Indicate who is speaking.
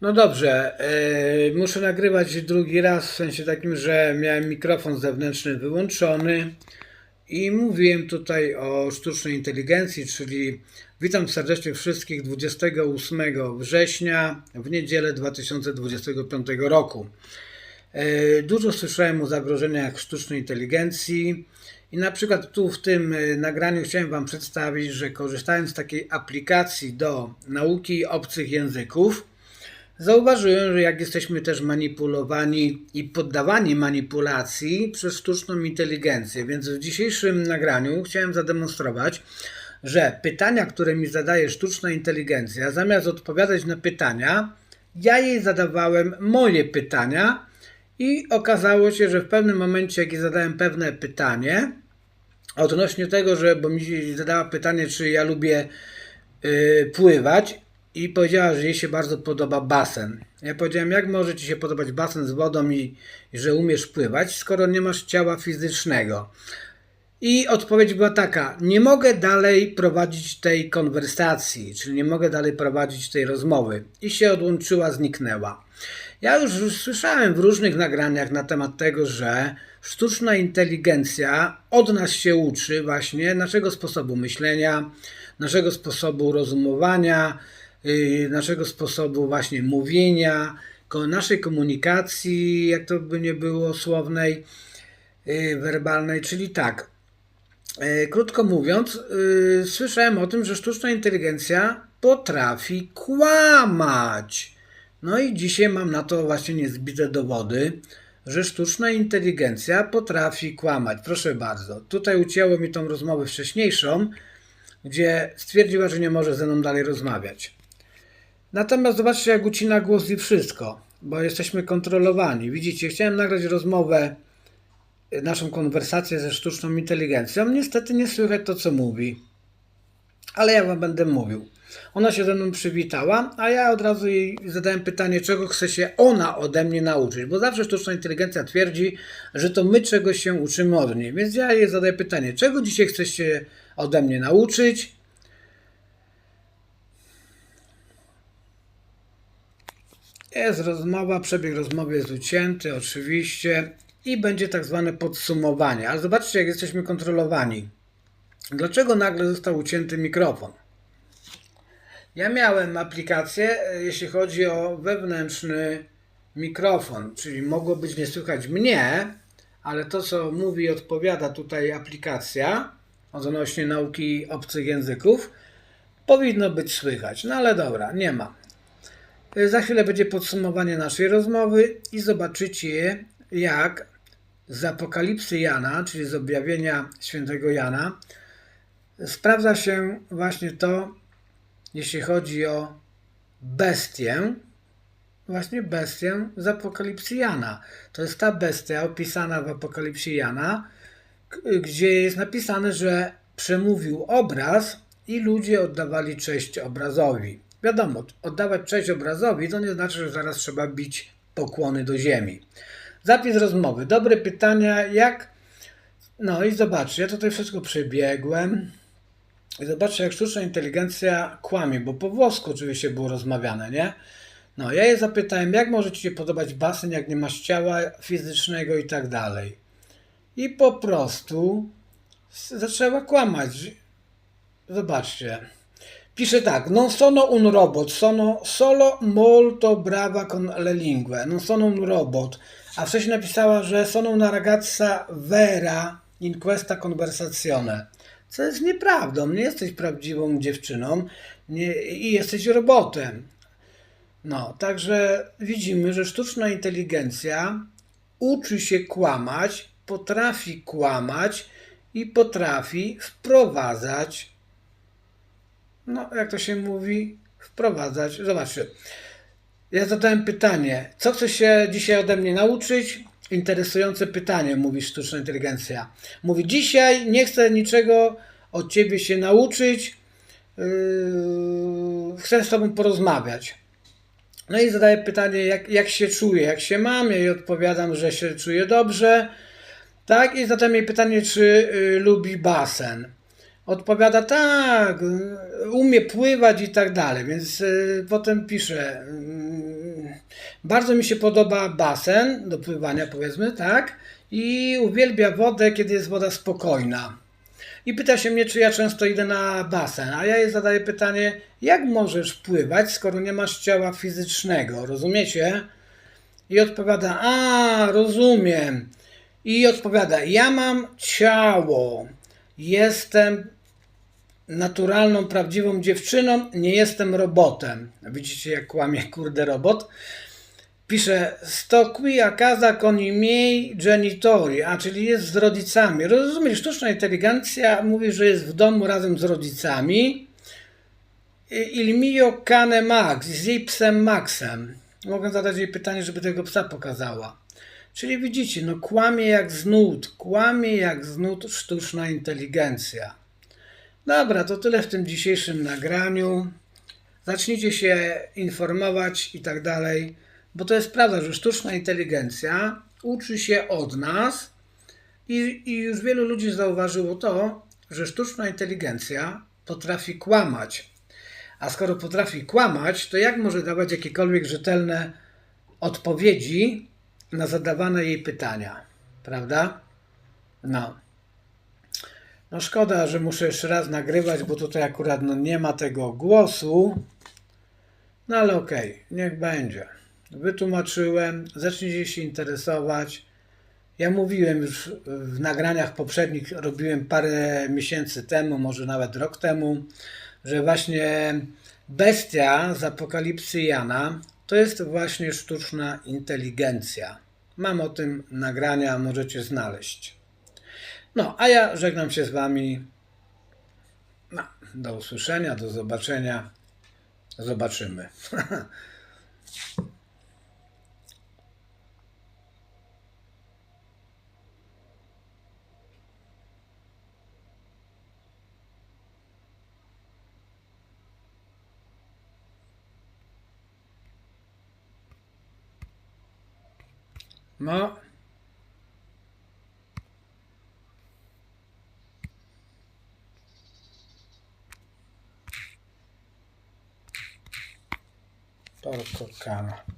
Speaker 1: No dobrze, yy, muszę nagrywać drugi raz, w sensie takim, że miałem mikrofon zewnętrzny wyłączony i mówiłem tutaj o sztucznej inteligencji, czyli witam serdecznie wszystkich 28 września w niedzielę 2025 roku. Yy, Dużo słyszałem o zagrożeniach sztucznej inteligencji i na przykład tu w tym yy, nagraniu chciałem Wam przedstawić, że korzystając z takiej aplikacji do nauki obcych języków, Zauważyłem, że jak jesteśmy też manipulowani i poddawani manipulacji przez sztuczną inteligencję, więc w dzisiejszym nagraniu chciałem zademonstrować, że pytania, które mi zadaje sztuczna inteligencja, zamiast odpowiadać na pytania, ja jej zadawałem moje pytania i okazało się, że w pewnym momencie, jak jej zadałem pewne pytanie, odnośnie tego, że, bo mi zadała pytanie, czy ja lubię y, pływać i powiedziała, że jej się bardzo podoba basen. Ja powiedziałem, jak może ci się podobać basen z wodą i, i że umiesz pływać, skoro nie masz ciała fizycznego. I odpowiedź była taka: Nie mogę dalej prowadzić tej konwersacji, czyli nie mogę dalej prowadzić tej rozmowy. I się odłączyła, zniknęła. Ja już słyszałem w różnych nagraniach na temat tego, że sztuczna inteligencja od nas się uczy właśnie naszego sposobu myślenia, naszego sposobu rozumowania, naszego sposobu właśnie mówienia, naszej komunikacji, jak to by nie było słownej, yy, werbalnej, czyli tak. E, Krótko mówiąc, słyszałem o tym, że sztuczna inteligencja potrafi kłamać. No i dzisiaj mam na to właśnie niezbite dowody, że sztuczna inteligencja potrafi kłamać. Proszę bardzo. Tutaj ucięło mi tą rozmowę wcześniejszą, gdzie stwierdziła, że nie może ze mną dalej rozmawiać. Natomiast zobaczcie, jak ucina głos i wszystko, bo jesteśmy kontrolowani. Widzicie, chciałem nagrać rozmowę naszą konwersację ze sztuczną inteligencją. Niestety nie słychać to, co mówi. Ale ja wam będę mówił. Ona się ze mną przywitała, a ja od razu jej zadałem pytanie, czego chce się ona ode mnie nauczyć. Bo zawsze sztuczna inteligencja twierdzi, że to my czegoś się uczymy od niej. Więc ja jej zadaję pytanie, czego dzisiaj chcesz się ode mnie nauczyć? Jest rozmowa, przebieg rozmowy jest ucięty oczywiście i będzie tak zwane podsumowanie. Ale zobaczcie, jak jesteśmy kontrolowani. Dlaczego nagle został ucięty mikrofon? Ja miałem aplikację, e, jeśli chodzi o wewnętrzny mikrofon, czyli mogło być nie słychać mnie, ale to, co mówi i odpowiada tutaj aplikacja odnośnie nauki obcych języków, powinno być słychać. No ale dobra, nie ma. E, Za chwilę będzie podsumowanie naszej rozmowy i zobaczycie, jak z Apokalipsy Jana, czyli z objawienia świętego Jana, sprawdza się właśnie to, jeśli chodzi o bestię, właśnie bestię z Apokalipsy Jana. To jest ta bestia opisana w Apokalipsie Jana, gdzie jest napisane, że przemówił obraz i ludzie oddawali cześć obrazowi. Wiadomo, oddawać cześć obrazowi to nie znaczy, że zaraz trzeba bić pokłony do ziemi. Zapis rozmowy. Dobre pytania, jak. No i zobaczcie, ja tutaj wszystko przebiegłem. I zobaczcie, jak sztuczna inteligencja kłamie, bo po włosku oczywiście było rozmawiane, nie? No, ja je zapytałem, jak może Ci się podobać basen, jak nie masz ciała fizycznego i tak dalej. I po prostu zaczęła kłamać. Zobaczcie. Pisze tak, non sono un robot, sono solo molto brava con le lingue, non sono un robot. A wcześniej napisała, że sono una ragazza vera in questa conversazione. Co jest nieprawdą, nie jesteś prawdziwą dziewczyną nie, i jesteś robotem. No, także widzimy, że sztuczna inteligencja uczy się kłamać, potrafi kłamać i potrafi wprowadzać no, jak to się mówi, wprowadzać. Zobaczcie. Ja zadałem pytanie, co chce się dzisiaj ode mnie nauczyć? Interesujące pytanie, mówi sztuczna inteligencja. Mówi, dzisiaj nie chcę niczego od ciebie się nauczyć, yy, chcę z tobą porozmawiać. No i zadaję pytanie, jak, jak się czuję, jak się mam, ja jej odpowiadam, że się czuję dobrze. Tak, i zadam jej pytanie, czy y, lubi basen. Odpowiada tak, umie pływać i tak dalej, więc y, potem pisze, y, bardzo mi się podoba basen do pływania, powiedzmy, tak? I uwielbia wodę, kiedy jest woda spokojna. I pyta się mnie, czy ja często idę na basen, a ja jej zadaję pytanie, jak możesz pływać, skoro nie masz ciała fizycznego, rozumiecie? I odpowiada, a, rozumiem. I odpowiada, ja mam ciało, jestem naturalną, prawdziwą dziewczyną, nie jestem robotem. Widzicie, jak kłamie, kurde, robot? Pisze, sto qui a casa con i miei genitori, a czyli jest z rodzicami. Rozumiesz, sztuczna inteligencja mówi, że jest w domu razem z rodzicami. Il mio cane Max, z jej psem Maxem. Mogę zadać jej pytanie, żeby tego psa pokazała. Czyli widzicie, no kłamie jak znud, kłamie jak znud sztuczna inteligencja. Dobra, to tyle w tym dzisiejszym nagraniu. Zacznijcie się informować i tak dalej, bo to jest prawda, że sztuczna inteligencja uczy się od nas i, i już wielu ludzi zauważyło to, że sztuczna inteligencja potrafi kłamać. A skoro potrafi kłamać, to jak może dawać jakiekolwiek rzetelne odpowiedzi na zadawane jej pytania? Prawda? No. No szkoda, że muszę jeszcze raz nagrywać, bo tutaj akurat no, nie ma tego głosu. No ale okej, niech będzie. Wytłumaczyłem, zacznijcie się interesować. Ja mówiłem już w nagraniach poprzednich, robiłem parę miesięcy temu, może nawet rok temu, że właśnie bestia z apokalipsy Jana to jest właśnie sztuczna inteligencja. Mam o tym nagrania, możecie znaleźć. No, a ja żegnam się z Wami. No, do usłyszenia, do zobaczenia. Zobaczymy. No, porco cane.